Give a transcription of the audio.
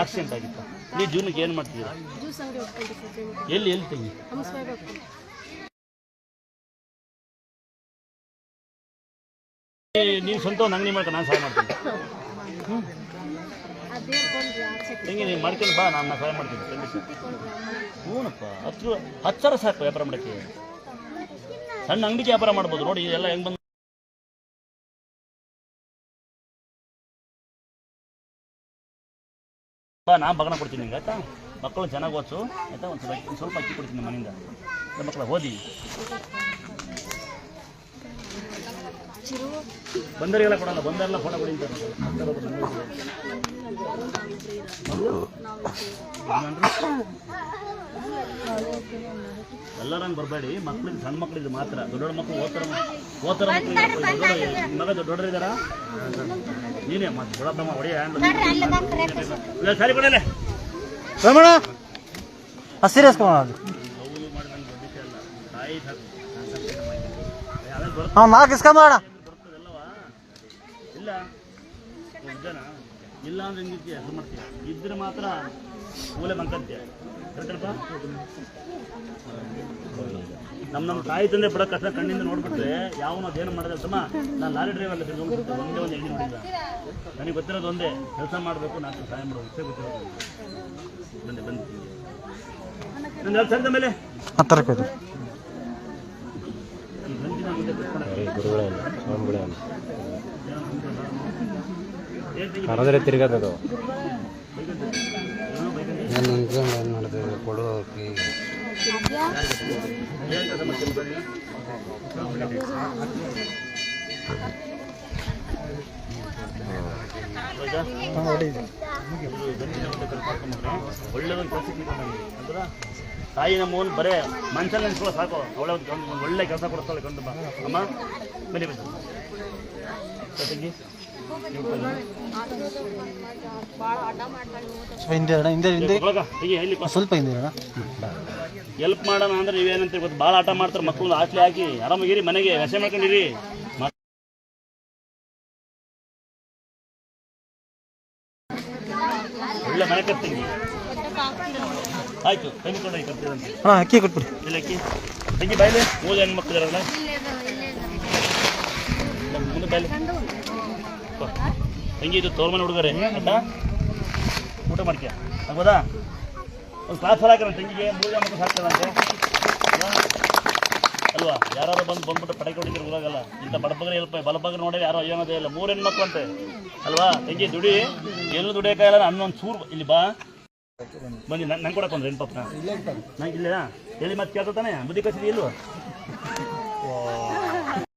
Accident ಆಗಿತ್ತು. ನೀವು ಜೀವನಕ್ಕೆ ಏನು ಮಾಡ್ತಿದ್ದೀರಾ? ಎಲ್ಲಿ ಎಲ್ಲಿ ತಂಗಿ? ನೀವು ಸ್ವಂತ ಒಂದು ಅಂಗಡಿ ಮಾಡ್ಕೊಂಡು ನಾನು ಸಹಾಯ ಮಾಡ್ತೀನಿ. ತಂಗಿ ನೀವು ಮಾಡ್ಕೊಂಡು ಬಾ ನಾನು ಸಹಾಯ ಮಾಡ್ತೀನಿ. ಹ್ಞೂನಪ್ಪ ಹತ್ತು ಹತ್ತು ಸಾವಿರ ಸಾಕು ವ್ಯಾಪಾರ ಮಾಡೋಕ್ಕೆ. ಸಣ್ಣ ಅಂಗಡಿಗೆ ವ್ಯಾಪಾರ ಮಾಡ್ಬೋದು. ನೋಡಿ ಎಲ್ಲ ಹೆಂಗೆ ಬಂದು ನಾನು ಬಗಣ ಕೊಡ್ತೀನಿ ನಿಂಗೆ, ಆಯ್ತಾ? ಮಕ್ಕಳು ಚೆನ್ನಾಗಿ ಓದಿಸು, ಆಯ್ತಾ? ಒಂದು ಸ್ವಲ್ಪ ಒಂದು ಸ್ವಲ್ಪ ಅಕ್ಕಿ ಕೊಡ್ತೀನಿ ಮನೆಯಿಂದ ಮಕ್ಕಳು, ಓದಿ. ಬಂದರಿಗೆಲ್ಲ ಕೊಡಲ್ಲ, ಬಂದರೆಲ್ಲ ಫೋಟೋ ಕೊಡಿ ಅಂತ ಎಲ್ಲರಂಗೆ ಬರಬೇಡಿ. ಮಕ್ಳಿಗೆ ಸಣ್ಣ ಮಕ್ಳಿಗೆ ಮಾತ್ರ. ದೊಡ್ಡ ಮಕ್ಕಳು ಓದ್ತಾರ ಓದ್ತಾರ ಮಗ ದೊಡ್ಡವರಿದ್ದಾರಾ ನೀನೇ ಮತ್ತೆ ದೊಡ್ಡಮ್ಮ ಹೊಡೆಯ ಇಲ್ಲ ಸರಿ ಕೊಡಲೆ. ರಮಣ? ಸೀರಿಯಸ್ ಕಣ ಅದು. ಅವ್ನು ನಾಲ್ಕು ಬರ್ತದಲ್ಲವಾ ಇಲ್ಲ ಇಲ್ಲ ಅಂದ್ರೆ ಹೆಂಗಿರ್ತೀಯ ಹೆಸರು ಮಾಡ್ತೀಯ? ಇದ್ರೆ ಮಾತ್ರ ಮೂಲೆ ಬಂಕಂತೀಯ ಕರೆಕ್ಟಪ್ಪ ನಮ್ಮ ನಮ್ಮ ತಾಯಿ ತಂದೆ ಬಿಡೋ ಕಷ್ಟ ಕಣ್ಣಿಂದ ನೋಡ್ಬಿಟ್ರೆ ಯಾವನೋ ಅದೇನು ಮಾಡಿದ್ರೆ ತಮ್ಮ ನಾನು ಲಾರಿ ಡ್ರೈವರ್ ಅಲ್ಲಿ ಹೋಗ್ಬಿಟ್ಟು ಒಂದೇ ಒಂದು ಎಣ್ಣೆ ನೋಡಿಲ್ಲ ನನಗೆ ಗೊತ್ತಿರೋದು ಒಂದೇ ಕೆಲಸ ಮಾಡಬೇಕು ನಾನು ಸಹಾಯ ಮಾಡೋದು ಇಷ್ಟೇ ಗೊತ್ತಿರೋದು ಬಂದೆ ಬಂದು ನನ್ನ ಎರಡು ಸಾವಿರದ ಮೇಲೆ. ಕರೆದ್ರೆ ಬೈಕಂತೆ. ಏನು ಮಾಡ್ತದೆ ಕೊಡೋಕೆ ಒಳ್ಳೆ ತಾಯಿ ನಮ್ಮವನು ಬರೇ ಮನುಷ್ಯ ನೆನ್ಸ್ಕೊಳ್ಳೋ ಸಾಕು. ಅವಳೆ ಒಂದು ಒಳ್ಳೆ ಕೆಲಸ ಕೊಡ್ತಾಳೆ ಕಂಡು ಅಮ್ಮ ಬನ್ನಿ ಬನ್ನಿ. ಸ್ವಲ್ಪ ಹಿಂದೆ ಸ್ವಲ್ಪ ಇರೋಣ. ಹೆಲ್ಪ್ ಮಾಡೋಣ ಅಂದ್ರೆ ನೀವೇನಂತ ಗೊತ್ತು? ಭಾಳ ಆಟ ಮಾಡ್ತಾರೆ ಮಕ್ಕಳು ಹಾಸ್ಟ್ಲಿ ಹಾಕಿ. ಆರಾಮಾಗಿರಿ ಮನೆಗೆ ವ್ಯಸೆ ಮಾಡ್ಕೊಂಡಿರಿ. ಒಳ್ಳೆ ಮನೆ ಕಟ್ತೀನಿ. ಆಯ್ತು ಕೈ ಮುಟ್ಕೊಂಡು ಆಯ್ತು ಅಣ್ಣ ಅಕ್ಕಿ ಕೊಟ್ಬಿಡಿ. ಇಲ್ಲ ಅಕ್ಕಿ. ತಂಗಿ ಬಾಯ್ಲೆ ಓದಿ ಹೆಣ್ಮಕ್ಳು ಇದಾರಲ್ಲ. ಮುಂದೆ ಬಾಯ್ಲೆ. ತಂಗಿ ಇದು ತೋರ್ಮನೆ ಹುಡುಗರೆ ಊಟ ಮಾಡ್ಕೆ ಆಗ್ಬೋದಾ? ಒಂದು ಕ್ಲಾಸ್ ಫಲ ತಂಗಿಗೆ ಮೂರು ಮಕ್ಕಳು ಸಾಕ್ತಾರಂತೆ ಅಲ್ವಾ? ಯಾರಾದ್ರೂ ಯಾರು ಬಂದು ಬಂದ್ಬಿಟ್ಟು ಪಟಾಕಿ ಹೊಡಿತಾರೆ ಹೋಗಲ್ಲ ಇಂಥ ಬಡಬಗ್ರೆ ಎಲ್ಪ ಬಲಬಗ್ರೆ ನೋಡಿದ್ರೆ ಯಾರೋ ಅಯ್ಯೋನದೇ ಇಲ್ಲ. ಮೂರು ಹೆಣ್ಮಕ್ಳು ಅಂತೆ. ಅಲ್ವಾ? ತಂಗಿ ದುಡಿ ಎಲ್ಲೂ ದುಡಿಯೋಕ್ಕಾಗಲ್ಲ ಒಂದು ಚೂರು ಇಲ್ಲಿ ಬಾ. ಬನ್ನಿ ನಂಗೆ ಕೊಡಕ್ಕೆ ಒಂದು ಹೆಣ್ಪಪ್ಪನ ನಂಗೆ ಇಲ್ಲ ಎಲ್ಲಿ ಮತ್ತೆ ಕೇಳ್ತಾನೆ ಬುದ್ಧಿ ಕಸಿದಿ ಇಲ್ವ?